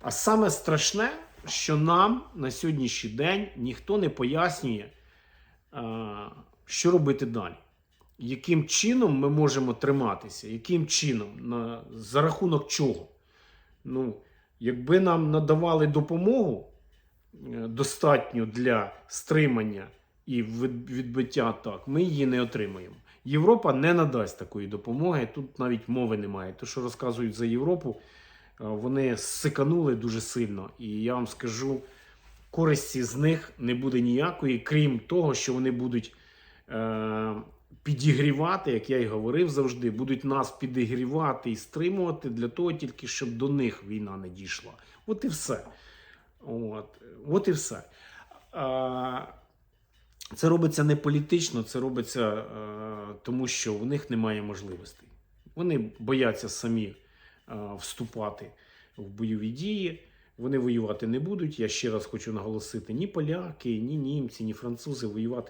А саме страшне, що нам на сьогоднішній день ніхто не пояснює, е, що робити далі. Яким чином ми можемо триматися? Яким чином? На, за рахунок чого? Ну, якби нам надавали допомогу е, достатньо для стримання і відбиття атак, ми її не отримаємо. Європа не надасть такої допомоги. Тут навіть мови немає. Те, що розказують за Європу, вони сиканули дуже сильно. І я вам скажу, користі з них не буде ніякої, крім того, що вони будуть е, підігрівати, як я й говорив завжди, будуть нас підігрівати і стримувати для того, тільки щоб до них війна не дійшла. От і все. От, От і все. А, це робиться не політично, це робиться е, тому, що в них немає можливостей. Вони бояться самі е, вступати в бойові дії. Вони воювати не будуть. Я ще раз хочу наголосити: ні поляки, ні німці, ні французи воювати